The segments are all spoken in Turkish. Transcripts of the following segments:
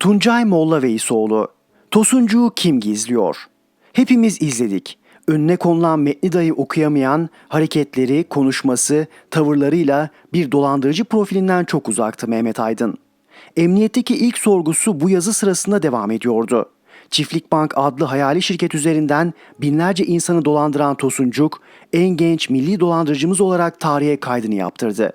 Tuncay Molla Veysoğlu, Tosuncuğu kim gizliyor? Hepimiz izledik. Önüne konulan metni dahi okuyamayan hareketleri, konuşması, tavırlarıyla bir dolandırıcı profilinden çok uzaktı Mehmet Aydın. Emniyetteki ilk sorgusu bu yazı sırasında devam ediyordu. Çiftlik Bank adlı hayali şirket üzerinden binlerce insanı dolandıran Tosuncuk, en genç milli dolandırıcımız olarak tarihe kaydını yaptırdı.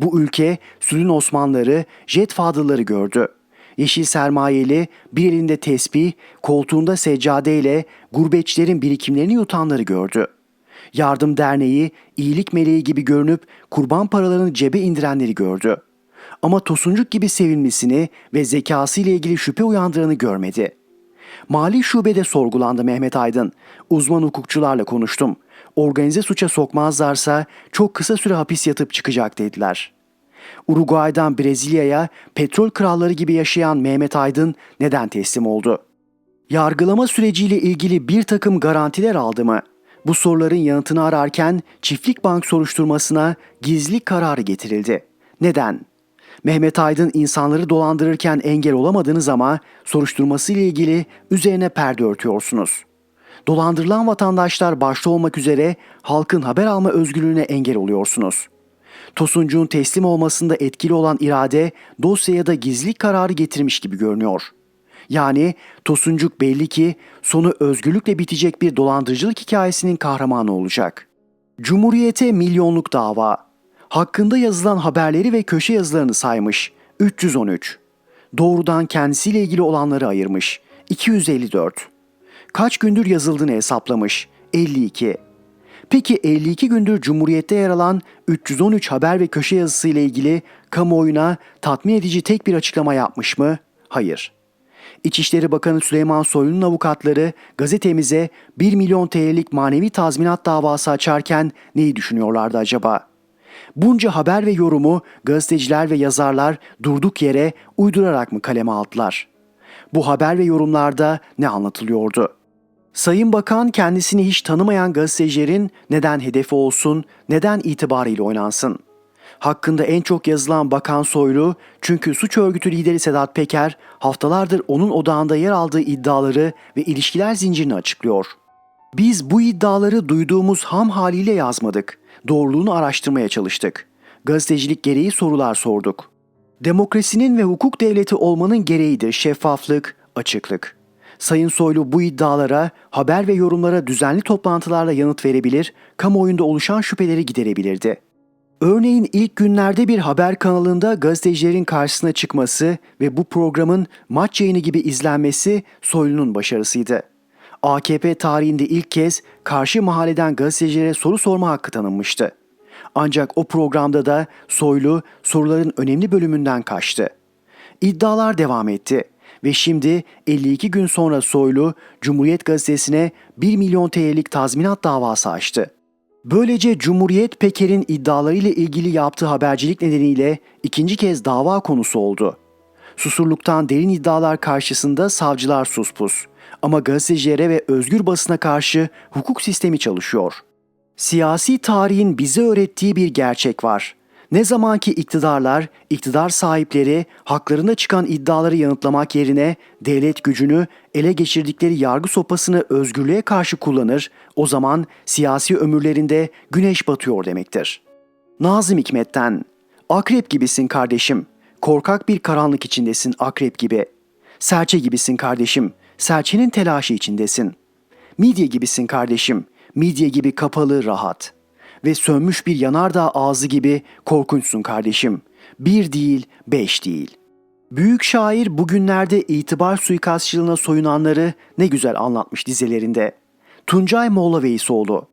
Bu ülke Sülün Osmanlıları, Jet Fadılları gördü. Yeşil sermayeli, bir elinde tesbih, koltuğunda seccadeyle gurbetçilerin birikimlerini yutanları gördü. Yardım Derneği, iyilik meleği gibi görünüp kurban paralarını cebe indirenleri gördü. Ama Tosuncuk gibi sevilmesini ve zekası ile ilgili şüphe uyandıranı görmedi. Mali şubede sorgulandı Mehmet Aydın. Uzman hukukçularla konuştum. Organize suça sokmazlarsa çok kısa süre hapis yatıp çıkacak dediler. Uruguay'dan Brezilya'ya petrol kralları gibi yaşayan Mehmet Aydın neden teslim oldu? Yargılama süreciyle ilgili bir takım garantiler aldı mı? Bu soruların yanıtını ararken Çiftlik Bank soruşturmasına gizli kararı getirildi. Neden? Mehmet Aydın insanları dolandırırken engel olamadınız ama soruşturması ile ilgili üzerine perde örtüyorsunuz. Dolandırılan vatandaşlar başta olmak üzere halkın haber alma özgürlüğüne engel oluyorsunuz. Tosuncuğun teslim olmasında etkili olan irade dosyaya da gizli kararı getirmiş gibi görünüyor. Yani Tosuncuk belli ki sonu özgürlükle bitecek bir dolandırıcılık hikayesinin kahramanı olacak. Cumhuriyete milyonluk dava. Hakkında yazılan haberleri ve köşe yazılarını saymış. 313. Doğrudan kendisiyle ilgili olanları ayırmış. 254. Kaç gündür yazıldığını hesaplamış. 52. Peki 52 gündür Cumhuriyet'te yer alan 313 haber ve köşe yazısı ile ilgili kamuoyuna tatmin edici tek bir açıklama yapmış mı? Hayır. İçişleri Bakanı Süleyman Soylu'nun avukatları gazetemize 1 milyon TL'lik manevi tazminat davası açarken neyi düşünüyorlardı acaba? Bunca haber ve yorumu gazeteciler ve yazarlar durduk yere uydurarak mı kaleme aldılar? Bu haber ve yorumlarda ne anlatılıyordu? Sayın Bakan kendisini hiç tanımayan gazetecilerin neden hedefi olsun, neden itibarıyla oynansın? Hakkında en çok yazılan Bakan Soylu çünkü suç örgütü lideri Sedat Peker haftalardır onun odağında yer aldığı iddiaları ve ilişkiler zincirini açıklıyor. Biz bu iddiaları duyduğumuz ham haliyle yazmadık. Doğruluğunu araştırmaya çalıştık. Gazetecilik gereği sorular sorduk. Demokrasinin ve hukuk devleti olmanın gereğidir şeffaflık, açıklık. Sayın Soylu bu iddialara, haber ve yorumlara düzenli toplantılarla yanıt verebilir, kamuoyunda oluşan şüpheleri giderebilirdi. Örneğin ilk günlerde bir haber kanalında gazetecilerin karşısına çıkması ve bu programın maç yayını gibi izlenmesi Soylu'nun başarısıydı. AKP tarihinde ilk kez karşı mahalleden gazetecilere soru sorma hakkı tanınmıştı. Ancak o programda da Soylu soruların önemli bölümünden kaçtı. İddialar devam etti ve şimdi 52 gün sonra Soylu Cumhuriyet Gazetesi'ne 1 milyon TL'lik tazminat davası açtı. Böylece Cumhuriyet Peker'in iddialarıyla ilgili yaptığı habercilik nedeniyle ikinci kez dava konusu oldu. Susurluktan derin iddialar karşısında savcılar suspus. Ama gazetecilere ve özgür basına karşı hukuk sistemi çalışıyor. Siyasi tarihin bize öğrettiği bir gerçek var. Ne zamanki iktidarlar, iktidar sahipleri haklarına çıkan iddiaları yanıtlamak yerine devlet gücünü ele geçirdikleri yargı sopasını özgürlüğe karşı kullanır, o zaman siyasi ömürlerinde güneş batıyor demektir. Nazım Hikmet'ten, akrep gibisin kardeşim, korkak bir karanlık içindesin akrep gibi. Serçe gibisin kardeşim, serçenin telaşı içindesin. Midye gibisin kardeşim, midye gibi kapalı rahat. Ve sönmüş bir yanardağ ağzı gibi korkunçsun kardeşim. Bir değil, beş değil. Büyük şair bugünlerde itibar suikastçılığına soyunanları ne güzel anlatmış dizelerinde. Tuncay Molla Veysoğlu